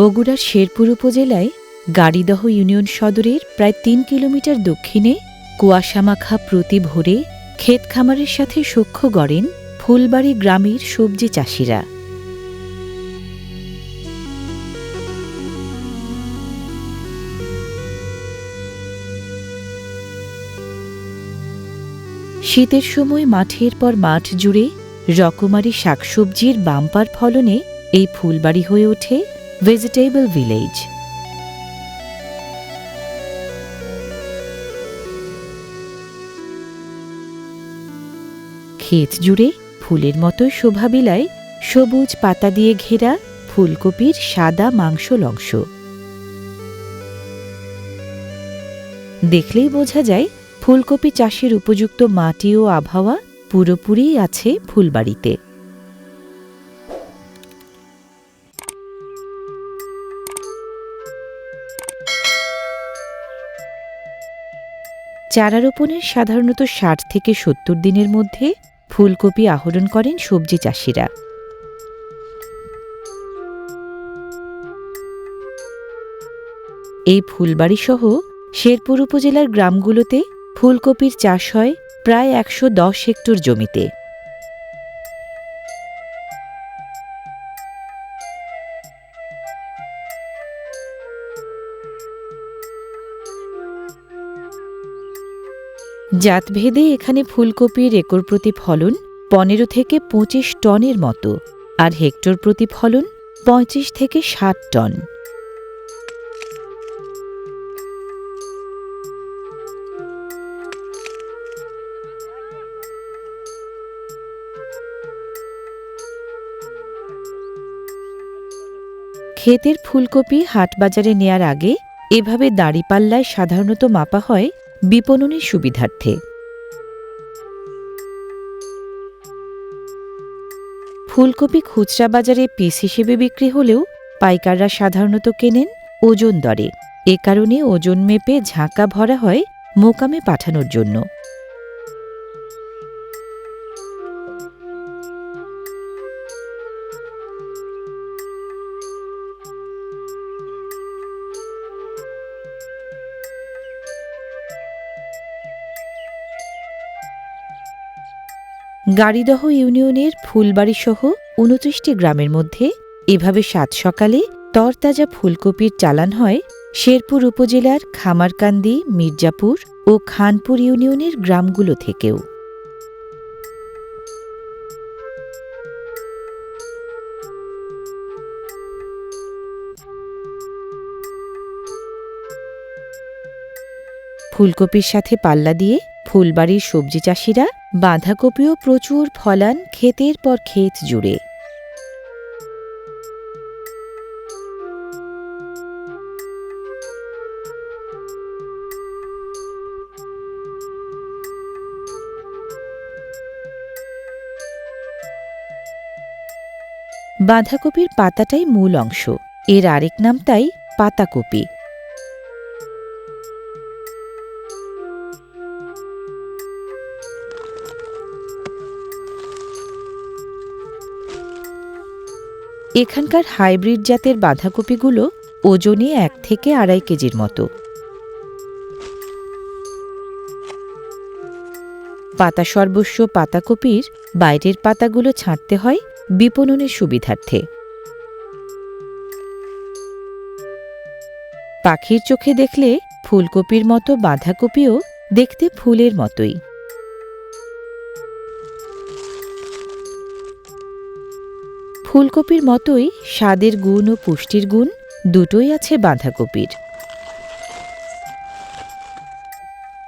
বগুড়ার শেরপুর উপজেলায় গাড়িদহ ইউনিয়ন সদরের প্রায় তিন কিলোমিটার দক্ষিণে কুয়াশামাখা প্রতি ভোরে ক্ষেত খামারের সাথে সখ্য গড়েন ফুলবাড়ি গ্রামের সবজি চাষিরা। শীতের সময় মাঠের পর মাঠ জুড়ে রকমারি শাকসবজির বাম্পার ফলনে এই ফুলবাড়ি হয়ে ওঠে ভেজিটেবল ভিলেজ ক্ষেত জুড়ে ফুলের মতোই শোভা বিলায় সবুজ পাতা দিয়ে ঘেরা ফুলকপির সাদা মাংস লংস দেখলেই বোঝা যায় ফুলকপি চাষের উপযুক্ত মাটি ও আবহাওয়া পুরোপুরি আছে ফুলবাড়িতে। চারা রোপণের সাধারণত ষাট থেকে সত্তর দিনের মধ্যে ফুলকপি আহরণ করেন সবজি চাষিরা। এই ফুলবাড়ি সহ শেরপুর উপজেলার গ্রামগুলোতে ফুলকপির চাষ হয় প্রায় একশো দশ হেক্টর জমিতে। জাতভেদে এখানে ফুলকপির একর প্রতি ফলন পনেরো থেকে পঁচিশ টনের মতো, আর হেক্টর প্রতি ফলন পঁয়ত্রিশ থেকে ষাট টন। ক্ষেতের ফুলকপি হাটবাজারে নেয়ার আগে এভাবে দাঁড়িপাল্লায় সাধারণত মাপা হয় বিপণনের সুবিধার্থে। ফুলকপি খুচরা বাজারে পিস হিসেবে বিক্রি হলেও পাইকাররা সাধারণত কেনেন ওজন দরে। এ কারণে ওজন মেপে ঝাঁকা ভরা হয় মোকামে পাঠানোর জন্য। গাড়িদহ ইউনিয়নের ফুলবাড়ি সহ উনত্রিশটি গ্রামের মধ্যে এভাবে সাত সকালে তরতাজা ফুলকপির চালান হয় শেরপুর উপজেলার খামারকান্দি, মির্জাপুর ও খানপুর ইউনিয়নের গ্রামগুলো থেকেও। ফুলকপির সাথে পাল্লা দিয়ে ফুলবাড়ির সবজি চাষিরা বাঁধাকপিও প্রচুর ফলান ক্ষেতের পর ক্ষেত জুড়ে। বাঁধাকপির পাতাটাই মূল অংশ। এর আরেক নাম তাই পাতাকপি। এখানকার হাইব্রিড জাতের বাঁধাকপিগুলো ওজনে এক থেকে আড়াই কেজির মতো। পাতা সর্বস্ব পাতাকপির বাইরের পাতাগুলো ছাঁটতে হয় বিপণনের সুবিধার্থে। পাখির চোখে দেখলে ফুলকপির মতো বাঁধাকপিও দেখতে ফুলের মতোই। ফুলকপির মতোই স্বাদের গুণ ও পুষ্টির গুণ দুটোই আছে বাঁধাকপির।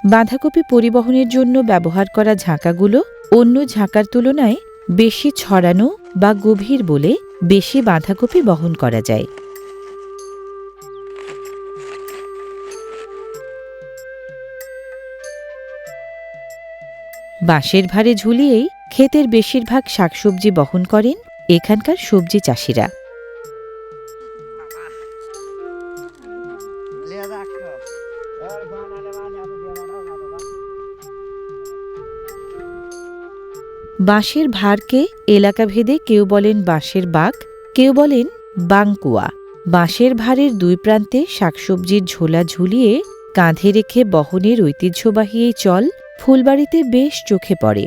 বাঁধাকপি পরিবহনের জন্য ব্যবহার করা ঝাঁকাগুলো অন্য ঝাঁকার তুলনায় বেশি ছড়ানো বা গভীর বলে বেশি বাঁধাকপি বহন করা যায়। বাঁশের ভারে ঝুলিয়েই ক্ষেতের বেশিরভাগ শাকসবজি বহন করেন এখানকার সবজি চাষিরা। বাঁশের ভারকে এলাকাভেদে কেউ বলেন বাঁশের বাক, কেউ বলেন বাংকুয়া। বাঁশের ভারের দুই প্রান্তে শাকসবজির ঝোলা ঝুলিয়ে কাঁধে রেখে বহনের ঐতিহ্যবাহী এই চল ফুলবাড়িতে বেশ চোখে পড়ে।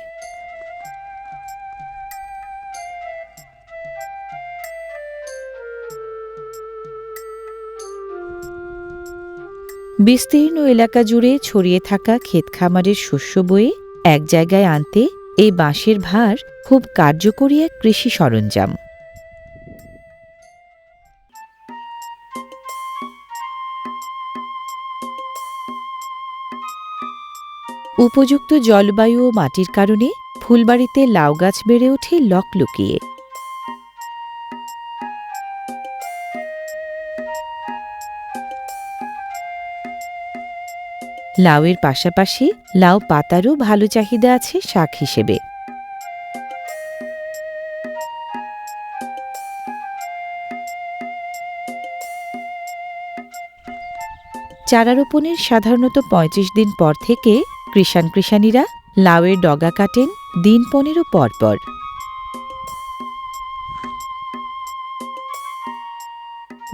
বিস্তীর্ণ এলাকা জুড়ে ছড়িয়ে থাকা ক্ষেত খামারের শস্য বয়ে এক জায়গায় আনতে এই বাঁশের ভার খুব কার্যকরী এক কৃষি সরঞ্জাম। উপযুক্ত জলবায়ু ও মাটির কারণে ফুলবাড়িতে লাউ গাছ বেড়ে ওঠে লকলুকিয়ে লাউয়ের পাশাপাশি লাউ পাতারও ভালো চাহিদা আছে শাক হিসেবে। চারা রোপণের সাধারণত পঁয়ত্রিশ দিন পর থেকে কৃষাণ কৃষাণীরা লাউয়ের ডগা কাটেন দিন পনেরো পর পর।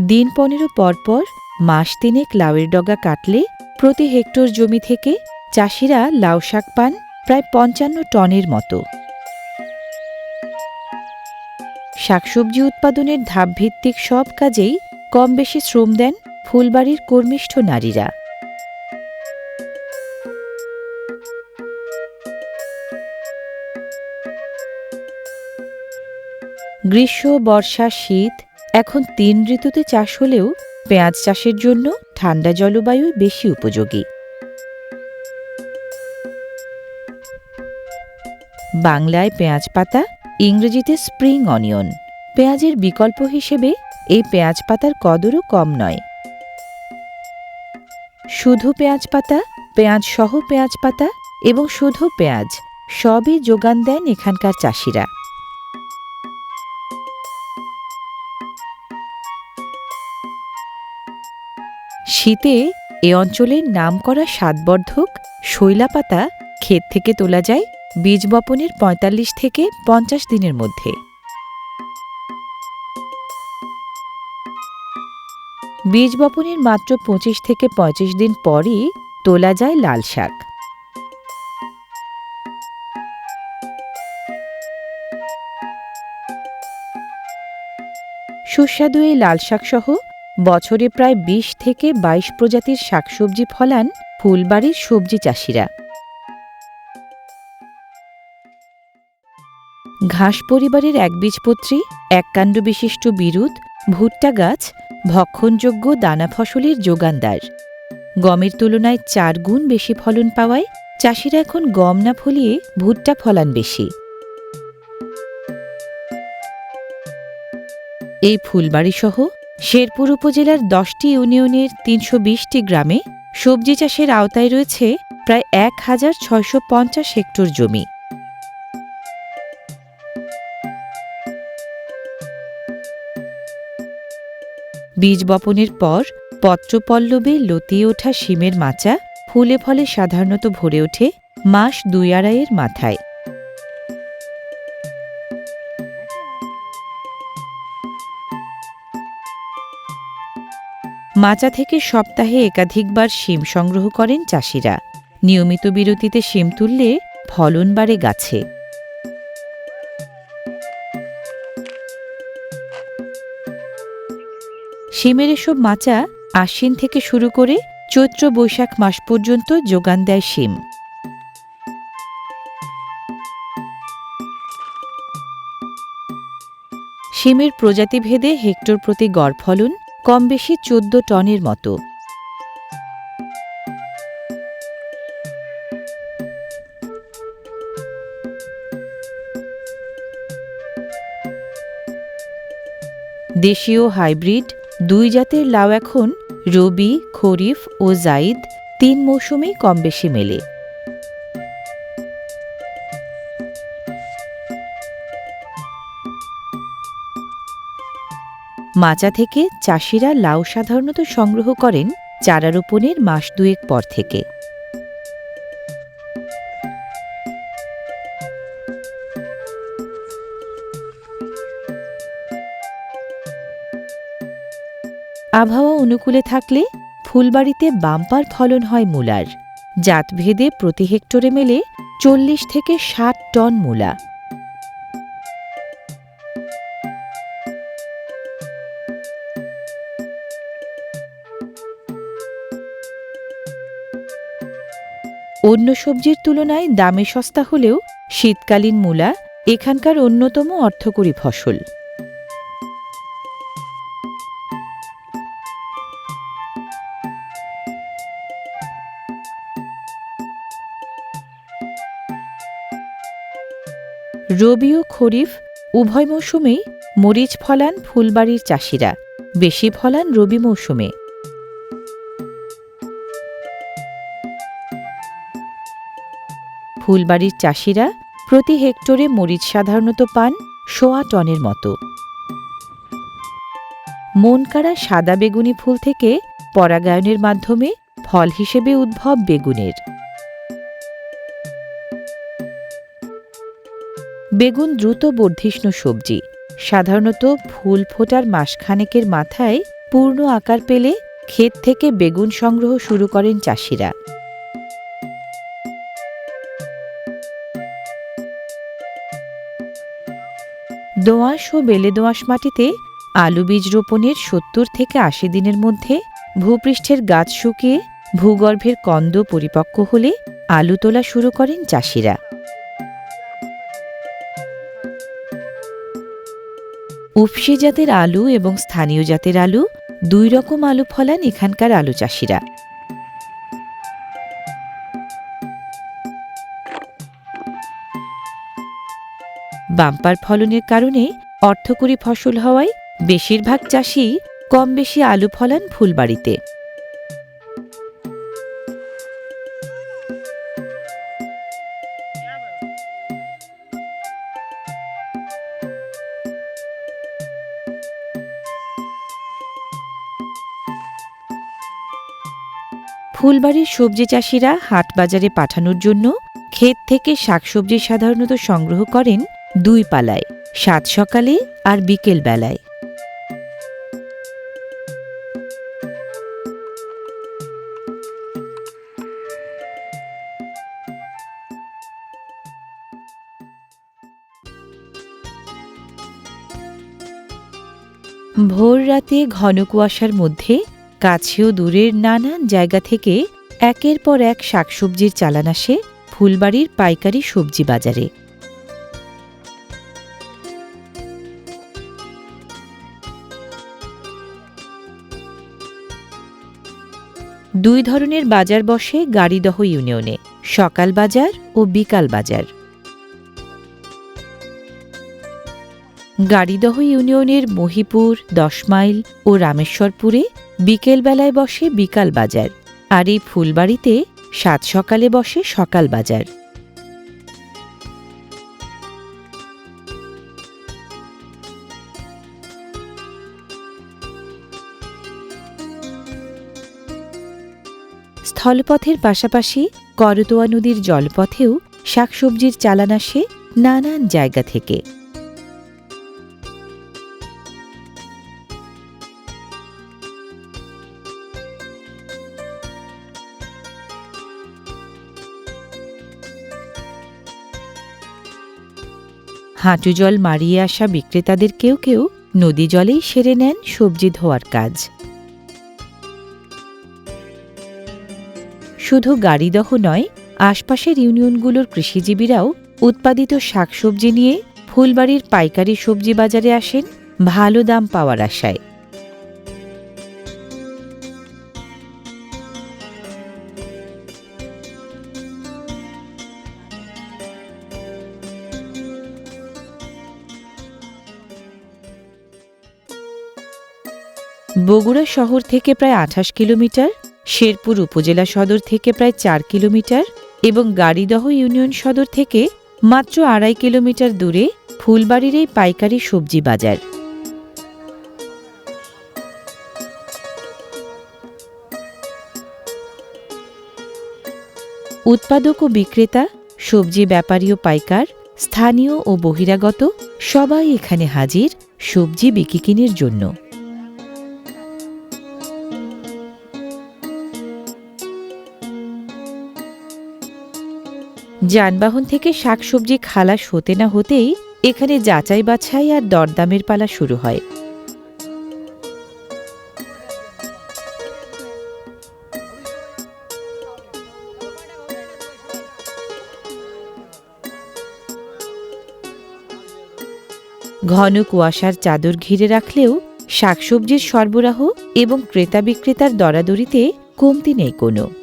দিন পনেরো পর পর মাস তিনেক লাউয়ের ডগা কাটলে প্রতি হেক্টর জমি থেকে চাষিরা লাউ শাক পান প্রায় পঞ্চান্ন টনের মতো। শাকসবজি উৎপাদনের ধাপভিত্তিক সব কাজেই কম বেশি শ্রম দেন ফুলবাড়ির কর্মিষ্ঠ নারীরা। গ্রীষ্ম, বর্ষা, শীত এখন তিন ঋতুতে চাষ হলেও পেঁয়াজ চাষের জন্য ঠান্ডা জলবায়ু বেশি উপযোগী। বাংলায় পেঁয়াজ পাতা, ইংরেজিতে স্প্রিং অনিয়ন। পেঁয়াজের বিকল্প হিসেবে এই পেঁয়াজ পাতার কদরও কম নয়। শুধু পেঁয়াজ পাতা পেঁয়াজ সহ পেঁয়াজ পাতা এবং শুধু পেঁয়াজ, সবই যোগান দেন এখানকার চাষিরা। শীতে এ অঞ্চলের নামকরা স্বাদবর্ধক শৈলা পাতা ক্ষেত থেকে তোলা যায় বীজ বপনের পঁয়তাল্লিশ থেকে পঞ্চাশ দিনের মধ্যে। বীজ বপনের মাত্র পঁচিশ থেকে পঁয়ত্রিশ দিন পরই তোলা যায় লাল শাক। সুস্বাদু এই লাল শাক সহ বছরে প্রায় বিশ থেকে ২২ প্রজাতির শাকসবজি ফলান ফুলবাড়ির সবজি চাষিরা। ঘাস পরিবারের একবীজপত্রী এককাণ্ড বিশিষ্ট বিরুৎ ভুট্টা গাছ, ভক্ষণযোগ্য দানা ফসলের যোগানদার গমের তুলনায় চার গুণ বেশি ফলন পাওয়ায় চাষিরা এখন গম না ফলিয়ে ভুট্টা ফলান বেশি। এই ফুলবাড়ি সহ শেরপুর উপজেলার দশটি ইউনিয়নের তিনশো বিশটি গ্রামে সবজি চাষের আওতায় রয়েছে প্রায় এক হাজার ছয়শো পঞ্চাশ হেক্টর জমি। বীজ বপনের পর পত্রপল্লবে লতিয়ে ওঠা শিমের মাচা ফুলে ফলে সাধারণত ভরে ওঠে মাস দুই আড়াইয়ের মাথায়। মাচা থেকে সপ্তাহে একাধিকবার শিম সংগ্রহ করেন চাষিরা। নিয়মিত বিরতিতে শিম তুললে ফলন বাড়ে গাছে। শিমের এসব মাচা আশ্বিন থেকে শুরু করে চৈত্র বৈশাখ মাস পর্যন্ত যোগান দেয় শিম। শিমের প্রজাতিভেদে হেক্টর প্রতি গড় ফলন কম বেশি চোদ্দ টনের মতো। দেশীয় হাইব্রিড, দুই জাতের লাউ এখন রবি, খরিফ ও জাইদ তিন মৌসুমেই কম বেশি মেলে। মাচা থেকে চাষিরা লাউ সাধারণত সংগ্রহ করেন চারা রোপণের মাস দুয়েক পর থেকে। আবহাওয়া অনুকূলে থাকলে ফুলবাড়িতে বাম্পার ফলন হয় মূলার। জাতভেদে প্রতি হেক্টরে মেলে চল্লিশ থেকে ষাট টন মূলা। অন্য সবজির তুলনায় দামে সস্তা হলেও শীতকালীন মূলা এখানকার অন্যতম অর্থকরী ফসল। রবি ও খরিফ উভয় মৌসুমেই মরিচ ফলান ফুলবাড়ির চাষিরা, বেশি ফলান রবি মৌসুমে। ফুলবাড়ির চাষিরা প্রতি হেক্টরে মরিচ সাধারণত পান সোয়া টনের মতো। মনকাড়া সাদা বেগুনি ফুল থেকে পরাগায়নের মাধ্যমে ফল হিসেবে উদ্ভব বেগুনের। বেগুন দ্রুত বর্ধিষ্ণু সবজি, সাধারণত ফুল ফোটার মাসখানেকের মাথায় পূর্ণ আকার পেলে ক্ষেত থেকে বেগুন সংগ্রহ শুরু করেন চাষিরা। দোআঁশ ও বেলে দোআঁশ মাটিতে আলু বীজ রোপণের সত্তর থেকে আশি দিনের মধ্যে ভূপৃষ্ঠের গাছ শুকিয়ে ভূগর্ভের কন্দ পরিপক্ক হলে আলু তোলা শুরু করেন চাষিরা। উপসি জাতের আলু এবং স্থানীয় জাতের আলু দুই রকম আলু ফলান এখানকার আলু চাষিরা। বাম্পার ফলনের কারণে অর্থকরী ফসল হওয়ায় বেশিরভাগ চাষি কম বেশি আলু ফলান ফুলবাড়িতে। ফুলবাড়ির সবজি চাষিরা হাট বাজারে পাঠানোর জন্য ক্ষেত থেকে শাকসবজি সাধারণত সংগ্রহ করেন দুই পালায়, সাত সকালে আর বিকেল বেলায়। ভোর রাতে ঘন কুয়াশার মধ্যে কাছেও দূরের নানান জায়গা থেকে একের পর এক শাকসবজির চালান আসে ফুলবাড়ির পাইকারি সবজি বাজারে। দুই ধরনের বাজার বসে গাড়িদহ ইউনিয়নে, সকাল বাজার ও বিকাল বাজার। গাড়িদহ ইউনিয়নের মহিপুর দশ মাইল ও রামেশ্বরপুরে বিকেলবেলায় বসে বিকাল বাজার, আর এই ফুলবাড়িতে সাত সকালে বসে সকাল বাজার। স্থলপথের পাশাপাশি করতোয়া নদীর জলপথেও শাকসবজির চালান আসে নানান জায়গা থেকে। হাঁটু জল মারিয়ে আসা বিক্রেতাদের কেউ কেউ নদী জলেই সেরে নেন সবজি ধোয়ার কাজ। শুধু গাড়িদহ নয়, আশপাশের ইউনিয়নগুলোর কৃষিজীবীরাও উৎপাদিত শাকসবজি নিয়ে ফুলবাড়ির পাইকারি সবজি বাজারে আসেন, ভালো দাম পাওয়ার আশায়। বগুড়া শহর থেকে প্রায় আঠাশ কিলোমিটার শেরপুর উপজেলা সদর থেকে প্রায় চার কিলোমিটার এবং গাড়িদহ ইউনিয়ন সদর থেকে মাত্র আড়াই কিলোমিটার দূরে ফুলবাড়ির এই পাইকারি সবজি বাজার। উৎপাদক ও বিক্রেতা, সবজি ব্যাপারী ও পাইকার, স্থানীয় ও বহিরাগত সবাই এখানে হাজির সবজি বিকিকিনের জন্য। যানবাহন থেকে শাকসবজি, খালাস হতে না হতেই এখানে যাচাই বাছাই আর দরদামের পালা শুরু হয়। ঘন কুয়াশার চাদর ঘিরে রাখলেও শাকসবজির সরবরাহ এবং ক্রেতা বিক্রেতার দরাদরিতে কমতি নেই কোনো।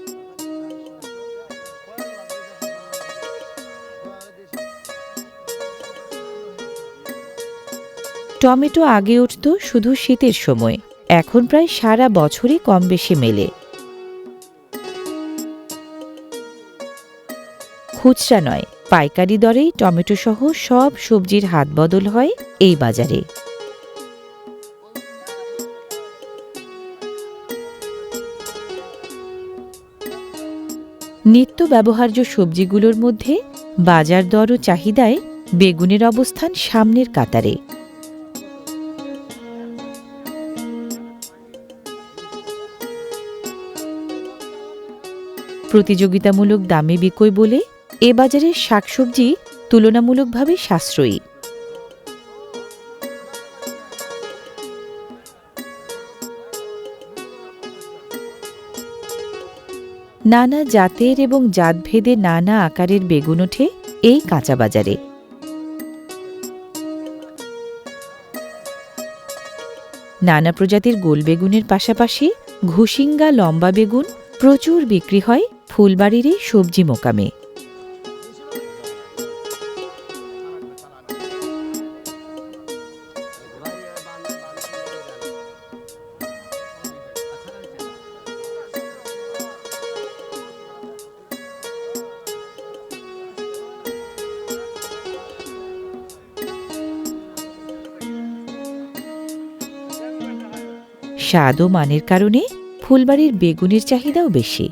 টমেটো আগে উঠত শুধু শীতের সময়, এখন প্রায় সারা বছরই কম বেশি মেলে। খুচরা নয়, পাইকারি দরেই টমেটো সহ সব সবজির হাত বদল হয় এই বাজারে। নিত্য ব্যবহার্য সবজিগুলোর মধ্যে বাজার দর ও চাহিদায় বেগুনের অবস্থান সামনের কাতারে। প্রতিযোগিতামূলক দামে বিকোয় বলে এ বাজারের শাকসবজি তুলনামূলকভাবে সাশ্রয়ী। নানা জাতের এবং জাতভেদে নানা আকারের বেগুন ওঠে এই কাঁচা বাজারে। নানা প্রজাতির গোল বেগুনের পাশাপাশি ঘুসিঙ্গা লম্বা বেগুন প্রচুর বিক্রি হয় ফুলবাড়ির সবজি মোকামে। স্বাদ ও মানের কারণে ফুলবাড়ির বেগুনের চাহিদাও বেশি।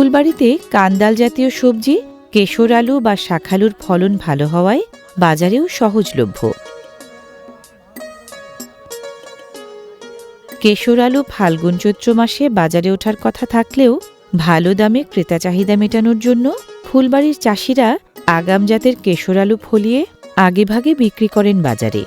ফুলবাড়িতে কান্দাল জাতীয় সবজি, কেশর আলু বা শাখালুর ফলন ভালো হওয়ায় বাজারেও সহজলভ্য। কেশর আলু ফাল্গুন চৈত্র মাসে বাজারে ওঠার কথা থাকলেও ভালো দামে ক্রেতা চাহিদা মেটানোর জন্য ফুলবাড়ির চাষিরা আগাম জাতের কেশর আলু ফলিয়ে আগেভাগে বিক্রি করেন বাজারে।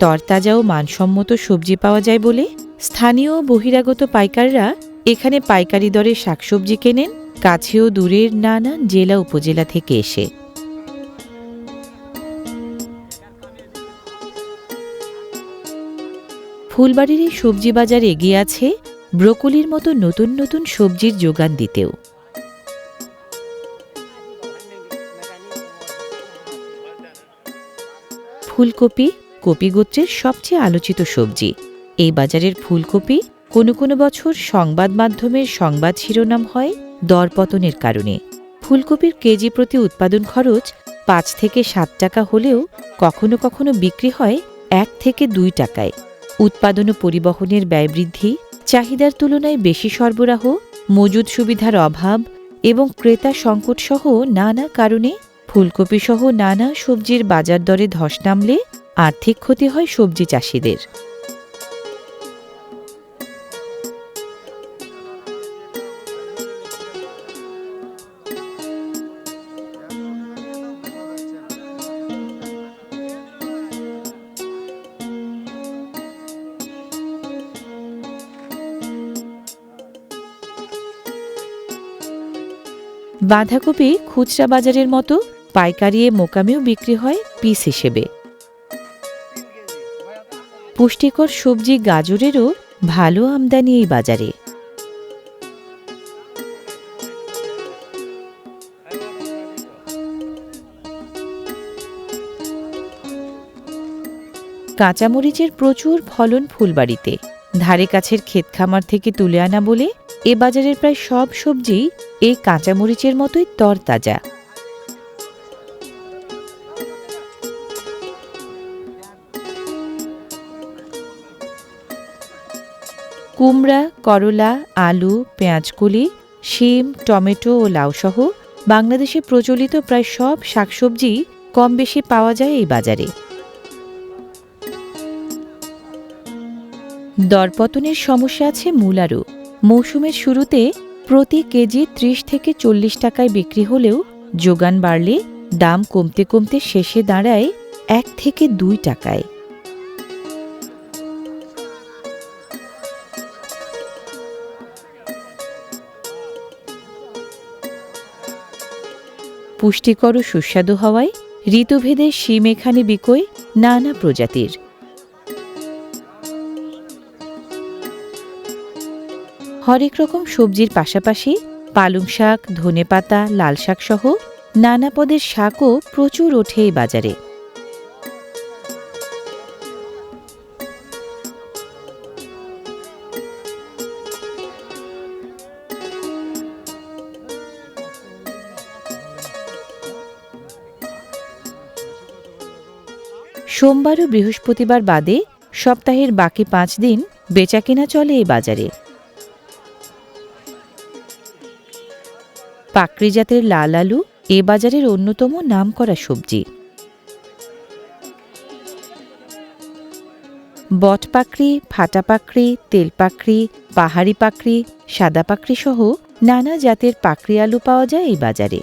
তরতাজা ও মানসম্মত সবজি পাওয়া যায় বলে স্থানীয় বহিরাগত পাইকাররা এখানে পাইকারি দরে শাকসবজি কেনেন কাছে ও দূরের নানান জেলা উপজেলা থেকে এসে। ফুলবাড়ির এই সবজি বাজার এগিয়ে আছে ব্রোকলির মতো নতুন নতুন সবজির যোগান দিতেও। ফুলকপি কপি গোত্রের সবচেয়ে আলোচিত সবজি। এই বাজারের ফুলকপি কোনো কোনো বছর সংবাদ মাধ্যমের সংবাদ শিরোনাম হয় দরপতনের কারণে। ফুলকপির কেজি প্রতি উৎপাদন খরচ পাঁচ থেকে সাত টাকা হলেও কখনো কখনো বিক্রি হয় এক থেকে দুই টাকায়। উৎপাদন ও পরিবহনের ব্যয় বৃদ্ধি, চাহিদার তুলনায় বেশি সরবরাহ, মজুদ সুবিধার অভাব এবং ক্রেতা সংকট সহ নানা কারণে ফুলকপি সহ নানা সবজির বাজার দরে ধস নামলে আর্থিক ক্ষতি হয় সবজি চাষিদের। বাঁধাকপি খুচরা বাজারের মতো পাইকারি এ মোকামেও বিক্রি হয় পিস হিসেবে। পুষ্টিকর সবজি গাজরেরও ভালো আমদানি এই বাজারে। কাঁচামরিচের প্রচুর ফলন ফুলবাড়িতে। ধারে কাছের ক্ষেত খামার থেকে তুলে আনা বলে এ বাজারের প্রায় সব সবজি এই কাঁচামরিচের মতোই তরতাজা। কুমড়া, করলা, আলু, পেঁয়াজকলি, শিম, টমেটো ও লাউসহ বাংলাদেশে প্রচলিত প্রায় সব শাকসবজি কম বেশি পাওয়া যায় এই বাজারে। দরপতনের সমস্যা আছে মূলারও। মৌসুমের শুরুতে প্রতি কেজি ত্রিশ থেকে চল্লিশ টাকায় বিক্রি হলেও যোগান বাড়লে দাম কমতে কমতে শেষে দাঁড়ায় এক থেকে দুই টাকায়। পুষ্টিকর ও সুস্বাদু হওয়ায় ঋতুভেদে শিম এখানে বিকোয় নানা প্রজাতির। হরেক রকম সবজির পাশাপাশি পালং শাক ধনে পাতা লাল শাক সহ নানা পদের শাকও প্রচুর ওঠে এই বাজারে। সোমবার ও বৃহস্পতিবার বাদে সপ্তাহের বাকি পাঁচ দিন বেচাকেনা চলে এই বাজারে। পাকড়ি জাতের লাল আলু এ বাজারের অন্যতম নামকরা সবজি। বট পাকড়ি, ফাটা পাকড়ি, তেল পাকড়ি, পাহাড়ি পাকড়ি, সাদা পাকড়ি সহ নানা জাতের পাকড়ি আলু পাওয়া যায় এই বাজারে।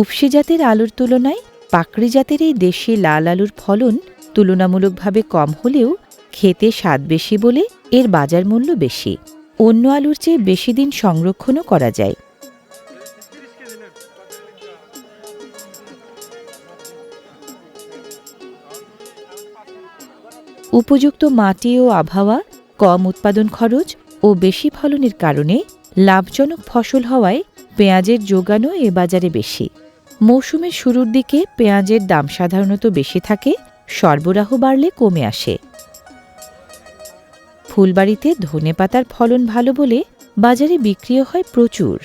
উপসি জাতের আলুর তুলনায় পাকড়ি জাতের এই দেশি লাল আলুর ফলন তুলনামূলকভাবে কম হলেও খেতে স্বাদ বেশি বলে এর বাজার মূল্য বেশি। অন্য আলুর চেয়ে বেশি দিন সংরক্ষণও করা যায়। উপযুক্ত মাটি ও আবহাওয়া, কম উৎপাদন খরচ ও বেশি ফলনের কারণে লাভজনক ফসল হওয়ায় পেঁয়াজের যোগানও এ বাজারে বেশি। মৌসুমের শুরুর দিকে পেঁয়াজের দাম সাধারণত বেশি থাকে, সরবরাহ বাড়লে কমে আসে। ফুলবাড়িতে ধনেপাতার ফলন ভালো বলে বাজারে বিক্রিও হয় প্রচুর।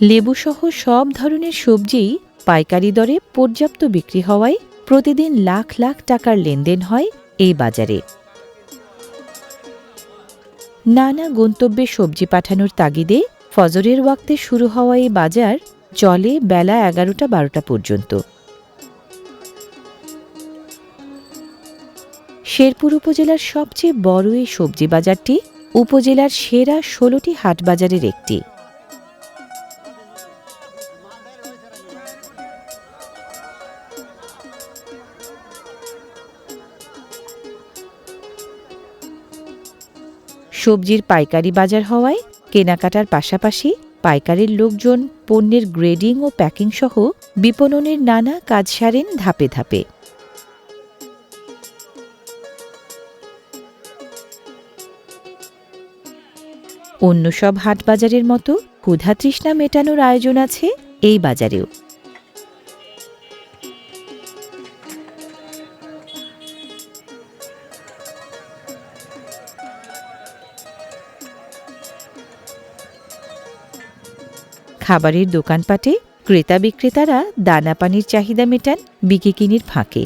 লেবুসহ সব ধরনের সবজিই পাইকারি দরে পর্যাপ্ত বিক্রি হওয়ায় প্রতিদিন লাখ লাখ টাকার লেনদেন হয় এই বাজারে। নানা গন্তব্যে সবজি পাঠানোর তাগিদে ফজরের ওয়াক্তে শুরু হওয়া এই বাজার চলে বেলা এগারোটা বারোটা পর্যন্ত। শেরপুর উপজেলার সবচেয়ে বড় এই সবজি বাজারটি উপজেলার সেরা ষোলোটি হাট বাজারের একটি। সবজির পাইকারি বাজার হওয়ায় কেনাকাটার পাশাপাশি পাইকারির লোকজন পণ্যের গ্রেডিং ও প্যাকিং সহ বিপণনের নানা কাজ সারেন ধাপে ধাপে। অন্য সব হাট বাজারের মতো ক্ষুধা তৃষ্ণা মেটানোর আয়োজন আছে এই বাজারেও। খাবারের দোকানপাটে ক্রেতা বিক্রেতারা দানা পানির চাহিদা মেটান বিকিকিনির ফাঁকে।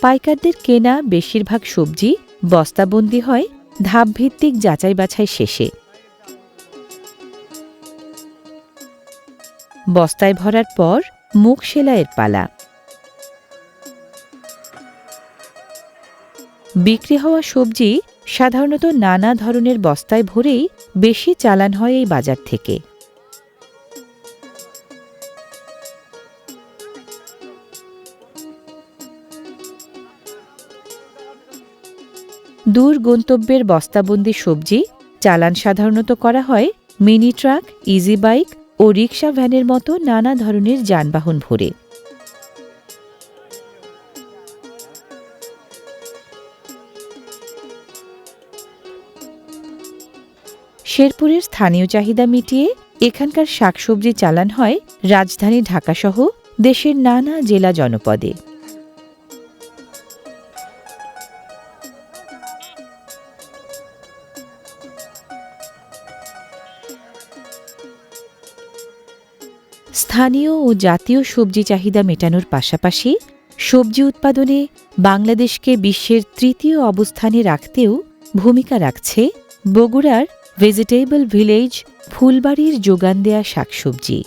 পাইকারদের কেনা বেশিরভাগ সবজি বস্তাবন্দি হয় ধাপভিত্তিক যাচাই বাছাই শেষে। বস্তায় ভরার পর মুখ সেলাইয়ের পালা। বিক্রি হওয়া সবজি সাধারণত নানা ধরনের বস্তায় ভরেই বেশি চালান হয় এই বাজার থেকে। দূর গন্তব্যের বস্তাবন্দি সবজি চালান সাধারণত করা হয় মিনি ট্রাক, ইজি বাইক ও রিকশা ভ্যানের মতো নানা ধরনের যানবাহন ভরে। শেরপুরের স্থানীয় চাহিদা মিটিয়ে এখানকার শাকসবজি চালান হয় রাজধানী ঢাকাসহ দেশের নানা জেলা জনপদে। স্থানীয় ও জাতীয় সবজি চাহিদা মেটানোর পাশাপাশি সবজি উৎপাদনে বাংলাদেশকে বিশ্বের তৃতীয় অবস্থানে রাখতেও ভূমিকা রাখছে বগুড়ার ভেজিটেবল ভিলেজ ফুলবাড়ির যোগান দেয়া শাকসবজি।